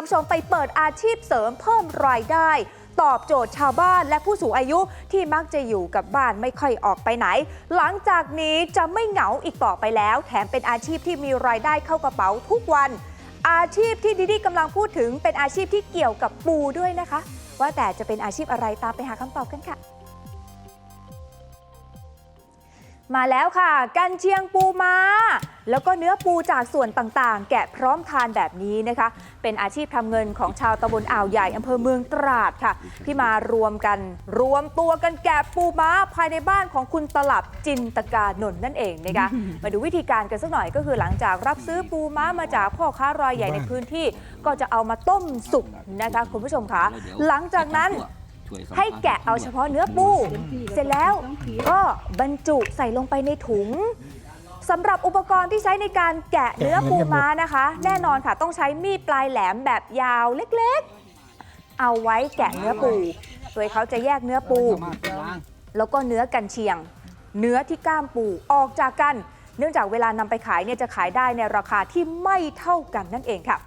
คุณผู้ชมไปเปิดอาชีพเสริมเพิ่มรายได้ ตอบโจทย์ชาวบ้านและผู้สูงอายุที่มักจะอยู่กับบ้านไม่ค่อยออกไปไหน หลังจากนี้จะไม่เหงาอีกต่อไปแล้ว แถมเป็นอาชีพที่มีรายได้เข้ากระเป๋าทุกวัน อาชีพที่ดิดี้กำลังพูดถึงเป็นอาชีพที่เกี่ยวกับปูด้วยนะคะ ว่าแต่จะเป็นอาชีพอะไรตามไปหาคำตอบกันค่ะมาแล้วค่ะ กันเชียงปูม้า แล้วก็เนื้อปูจากส่วนต่างๆ แกะพร้อมทานแบบนี้นะคะ เป็นอาชีพทำเงินของชาวตำบลอ่าวใหญ่อำเภอเมืองตราดค่ะ ที่มารวมกันรวมตัวกันแกะปูม้าภายในบ้านของคุณตลับจินตกานนท์นั่นเองนะคะ มาดูวิธีการกันสักหน่อยก็คือหลังจากรับซื้อปูม้ามาจากพ่อค้ารายใหญ่ในพื้นที่ ก็จะเอามาต้มสุกนะคะคุณผู้ชมคะหลังจากนั้นให้แกะเอาเฉพาะเนื้อปู เสร็จแล้วก็บรรจุใส่ลงไปในถุง สำหรับอุปกรณ์ที่ใช้ในการแกะเนื้อปูม้านะคะ แน่นอนค่ะต้องใช้มีดปลายแหลมแบบยาวเล็กๆ เอาไว้แกะเนื้อปู โดยเขาจะแยกเนื้อปู แล้วก็เนื้อกันเชียง เนื้อที่ก้ามปูออกจากกัน เนื่องจากเวลานำไปขายเนี่ยจะขายได้ในราคาที่ไม่เท่ากันนั่นเองค่ะ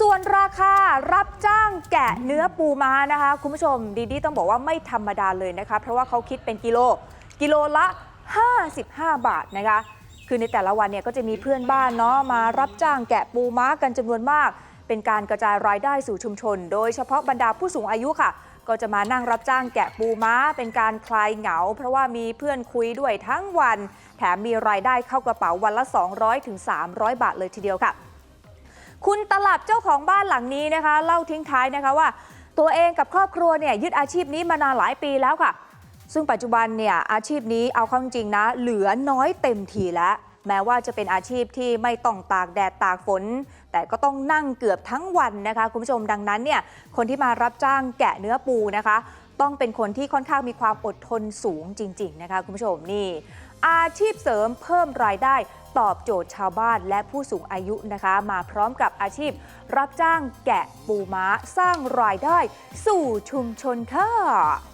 ส่วนราคารับจ้างแกะเนื้อปูม้านะคะ คุณผู้ชมดีดีต้องบอกว่าไม่ธรรมดาเลยนะคะ เพราะว่าเขาคิดเป็นกิโล กิโลละ 55 บาทนะคะ คือในแต่ละวันเนี่ยก็จะมีเพื่อนบ้านเนาะมารับจ้างแกะปูม้ากันจำนวนมาก เป็นการกระจายรายได้สู่ชุมชน โดยเฉพาะบรรดาผู้สูงอายุค่ะ ก็จะมานั่งรับจ้างแกะปูม้า เป็นการคลายเหงา เพราะว่ามีเพื่อนคุยด้วยทั้งวัน แถมมีรายได้เข้ากระเป๋าวันละ 200-300ถึง300บาทเลยทีเดียวค่ะ คุณตลับเจ้าของบ้านหลังนี้นะคะ เล่าทิ้งท้ายนะคะว่า ตัวเองกับครอบครัวเนี่ยยึดอาชีพนี้มานานหลายปีแล้วค่ะ ซึ่งปัจจุบันเนี่ยอาชีพนี้เอาเข้าจริงนะ เหลือน้อยเต็มทีแล้วแม้ว่าจะเป็นอาชีพที่ไม่ต้องตากแดดตากฝน แต่ก็ต้องนั่งเกือบทั้งวันนะคะ คุณผู้ชมดังนั้นเนี่ยคนที่มารับจ้างแกะเนื้อปูนะคะ ต้องเป็นคนที่ค่อนข้างมีความอดทนสูงจริง ๆ นะคะ คุณผู้ชมนี่ อาชีพเสริมเพิ่มรายได้ตอบโจทย์ชาวบ้านและผู้สูงอายุนะคะ มาพร้อมกับอาชีพ รับจ้างแกะปูม้าสร้างรายได้ สู่ชุมชนค่ะ